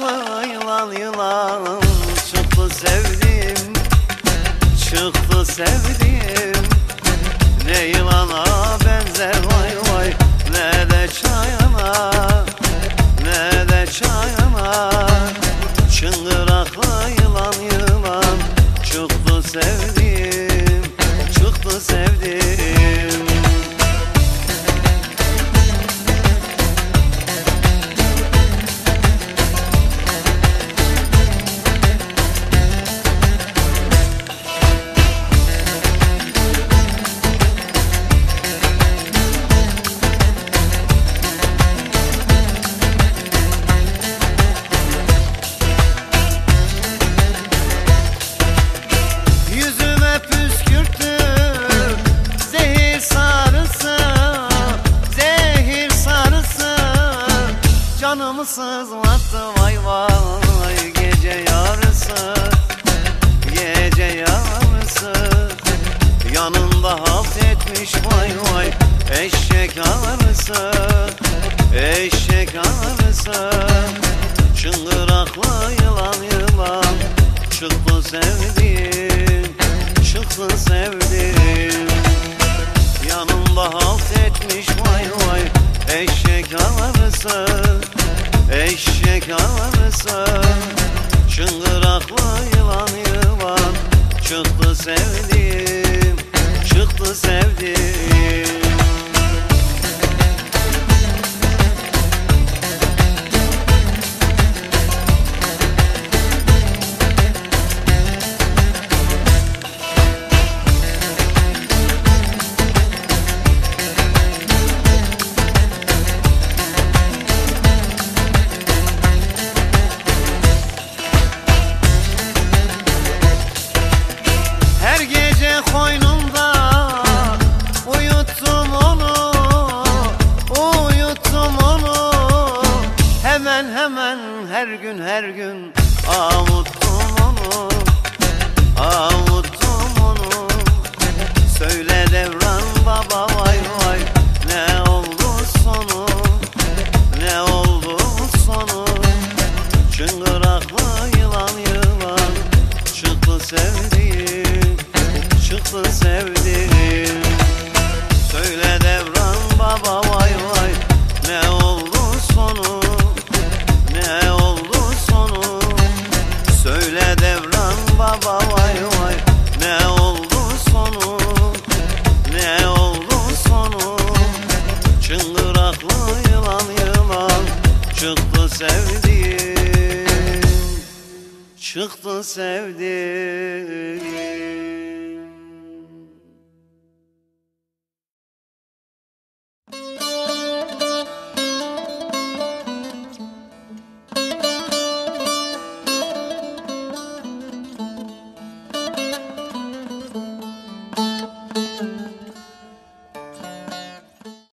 Ayaklı yılan yılan çıktı sevdim. Çıktı sevdim. Ne yılana benzer vay vay. Ne de çayana Ne de çayana Çıngıraklı yılan yılan çıktı sevdim. Çıktı sevdim. Canımı sızlattı vay vay Gece yarısı. Gece yarısı. Yanında halt etmiş vay vay Eşek arısı Eşek arısı Çıngıraklı yılan yılan Çıktı sevdiğim Çıktı sevdiğim Sevdiğim Çıktı sevdiğim Sevdiğim Söyle devran baba vay vay. Ne oldu sonu? Ne oldu sonu? Söyle devran baba vay vay. Ne oldu sonu? Ne oldu sonu? Çıngıraklı yılan yılan. Çıktı sevdiğim. Çıktı sevdiğim